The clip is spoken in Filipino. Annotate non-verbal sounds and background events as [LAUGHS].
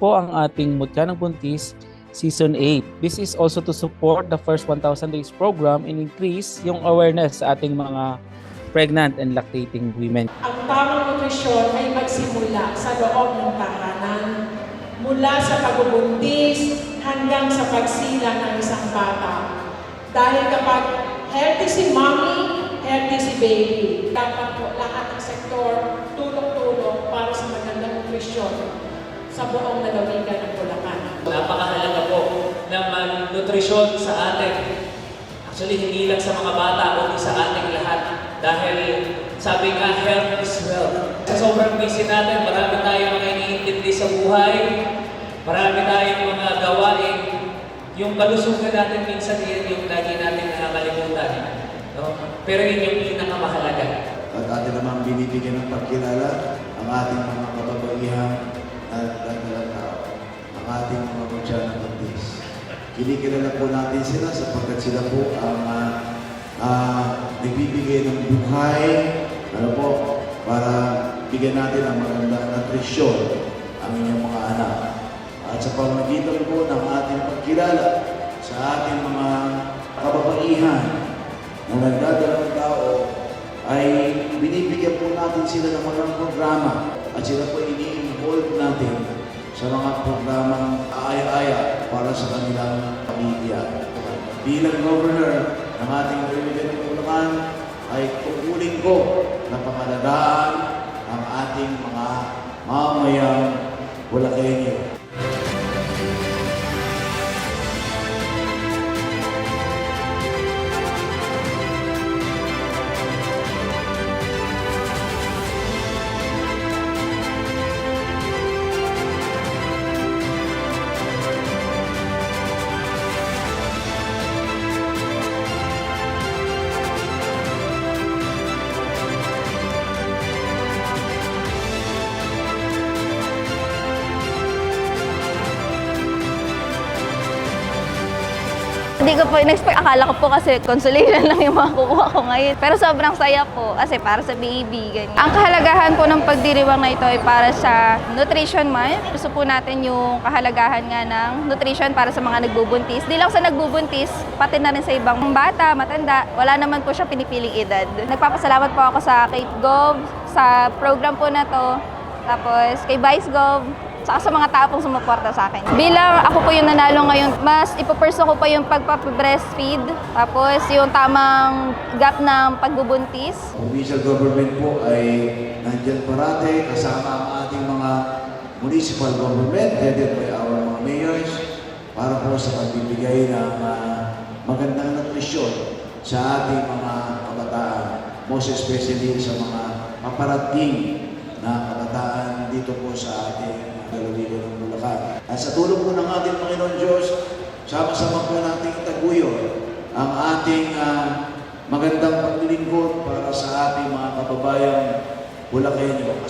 po ang ating Mutya ng Buntis Season 8. This is also to support the first 1,000 days program and increase yung awareness sa ating mga pregnant and lactating women. Ang tamang nutrisyon ay magsimula sa loob ng tahanan, mula sa pagbubuntis hanggang sa pagsilang ng isang bata. Dahil kapag healthy si mommy, healthy si baby. Dapat po lahat ng sektor tulong-tulong para sa magandang nutrisyon sa buong lalawigan ng Bulacan. Napakahalaga po ng malnutrisyon sa atin. Actually, hindi lang sa mga bata, kundi sa ating lahat. Dahil sabi nga, health is wealth. Sa sobrang busy natin, marami tayong mga iniintindi sa buhay. Marami tayong mga gawain. Yung kalusugan natin minsan yan yung lagi natin nakakalimutan. No? Pero yun yung pinakamahalaga. At atin naman binibigyan ng pagkilala ang ating Kinikilala po natin sila sapagkat sila po ang ah, ah, nagbibigay ng buhay, ano po, para bigyan natin ang magandang nutrisyon ang inyong mga anak. At sa pamamagitan po ng ating pagkilala sa ating mga kababaihan na nagdadalang tao ay binibigyan po natin sila ng mga programa at sila po ini-involve natin sa mga programang aaya-aya para sa kanilang pamilya. Bilang governor ng ating Republic ng Bulacan ay kukunin ko na pangalagaan ang ating mga mamayang Bulakenyo. Hindi ko po in-expect. Akala ko po kasi consolation [LAUGHS] lang yung makukuha ko ngayon. Pero sobrang saya po kasi para sa baby. Ganyan. Ang kahalagahan po ng pagdiriwang na ito ay para sa Nutrition Month. Gusto po natin yung kahalagahan nga ng nutrition para sa mga nagbubuntis. Di lang sa nagbubuntis, pati na rin sa ibang bata, matanda. Wala naman po siya pinipiling edad. Nagpapasalamat po ako sa Kate Gov, sa program po na to. Tapos kay Vice Gov, saka sa mga tao pong sumuporta sa akin. Bilang ako po yung nanalo ngayon, mas ipaperso ko pa yung pagpap-breastfeed, tapos yung tamang gap ng pagbubuntis. Provincial government po ay nandyan parate kasama ang ating mga municipal government headed by our mga mayors para po sa pagbibigay ng ah, magandang nutrisyon sa ating mga kabataan, most especially sa mga paparating na kabataan dito po sa ating lalawigan ng Bulacan. At sa tulong po ng ating Panginoon Diyos, sama-sama po nating itaguyo ang ating ah, magandang paglilingkod para sa ating mga kababayang Bulakenyo.